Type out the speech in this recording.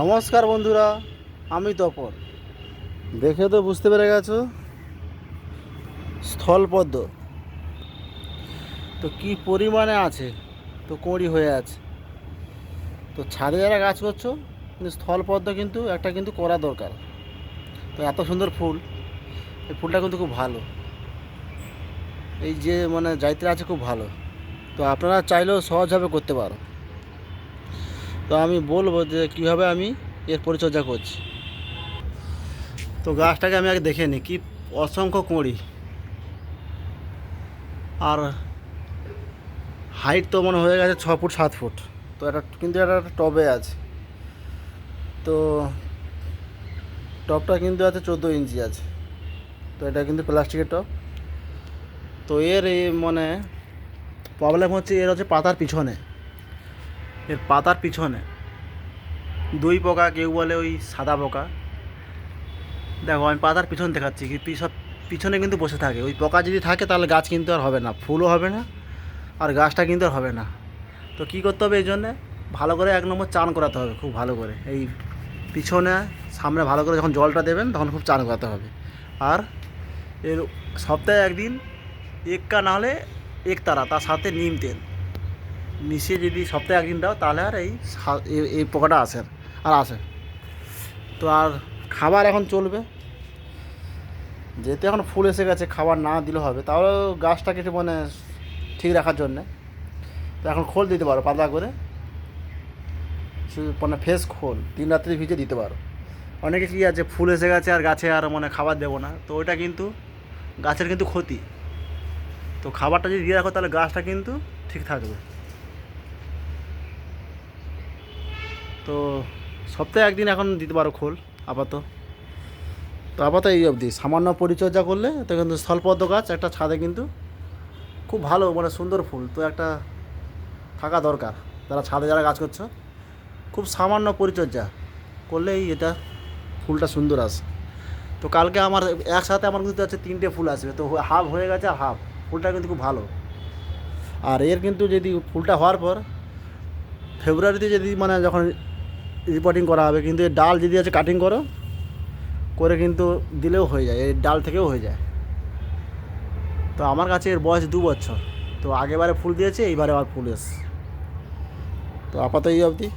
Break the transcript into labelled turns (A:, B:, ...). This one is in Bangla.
A: নমস্কার বন্ধুরা, আমি তপন। দেখে তো বুঝতে পেরে গেছো? স্থলপদ্ম তো কি পরিমাণে আছে? তো কোঁড়ি হয়ে আছে। তো ছাদে যারা গাছ করছ, কিন্তু স্থলপদ্ম কিন্তু, একটা কিন্তু করা দরকার। তো এত সুন্দর ফুল। এই ফুলটা কিন্তু খুব ভালো। এই যে মানে যাইতে আছে খুব ভালো। তো আপনারা চাইলেও সহজভাবে করতে পারো। তো আমি বলব যে কীভাবে আমি এর পরিচর্যা করছি। তো গাছটাকে আমি আগে দেখে নিই, কি অসংখ্য কুঁড়ি। আর হাইট তো মনে হয়ে গেছে ছ ফুট, সাত ফুট। তো এটা কিন্তু এটা একটা টবে আছে। তো টপটা কিন্তু আছে চোদ্দ ইঞ্চি আছে। তো এটা কিন্তু প্লাস্টিকের টপ তো এর মানে প্রবলেম হচ্ছে, এর হচ্ছে পাতার পিছনে। এর পাতার পিছনে। দুই পোকা, কেউ বলে ওই সাদা পোকা। দেখো, আমি পাতার পিছন দেখাচ্ছি কি পিছন পিছনে কিন্তু বসে থাকে। ওই পোকা যদি থাকে, তাহলে গাছ কিন্তু আর হবে না, ফুলও হবে না, আর গাছটা কিন্তু আর হবে না। তো কী করতে হবে এই জন্যে? ভালো করে এক নম্বর চান করাতে হবে, খুব ভালো করে। এই পিছনে, সামনে ভালো করে যখন জলটা দেবেন, তখন খুব চান করাতে হবে। আর এর সপ্তাহে একদিন, এক্কা না হলে একতারা তার সাথে নিম তেল। মিশিয়ে যদি সপ্তাহে একদিন দাও, তাহলে আর এই এই- পোকাটা আসে আর আসে। তো আর খাবার এখন চলবে। যেহেতু এখন ফুল এসে গেছে, খাবার না দিলে হবে। তাহলেও গাছটাকে একটু মানে ঠিক রাখার জন্যে। তো এখন খোল দিতে পারো, পাতলা করে। মানে ফ্রেশ খোল তিন রাত্রি ভিজে দিতে পারো। অনেকে কী আছে, ফুল এসে গেছে আর গাছে আর মানে খাবার দেবো না। তো ওইটা কিন্তু গাছের কিন্তু ক্ষতি। তো খাবারটা যদি দিয়ে রাখো, তাহলে গাছটা কিন্তু ঠিক থাকবে। তো সপ্তাহে একদিন এখন দিতে পারো খোল আপাত তো আপাতত এই অবধি। সামান্য পরিচর্যা করলে, তো কিন্তু স্থলপদ্ম গাছ, একটা ছাদে কিন্তু খুব ভালো মানে সুন্দর ফুল, তো একটা থাকা দরকার। যারা ছাদে যারা গাছ করছ, খুব সামান্য পরিচর্যা করলেই এটা ফুলটা সুন্দর আসে। তো কালকে আমার একসাথে আমার কিন্তু আছে তিনটে ফুল আসবে, তো হাফ হয়ে গেছে, আর হাফ। ফুলটা কিন্তু খুব ভালো। আর এর কিন্তু যদি ফুলটা হওয়ার পর, ফেব্রুয়ারিতে যদি মানে যখন রিপোর্টিং করা হবে। কিন্তু এই ডাল যদি আছে কাটিং করো, করে কিন্তু দিলেও হয়ে যায়, এই ডাল থেকেও হয়ে যায়। তো আমার কাছে এর বয়স দু বছর। তো আগেবারে ফুল দিয়েছে, এইবারে আবার ফুল এসছে। তো আপাতত এই অবধি।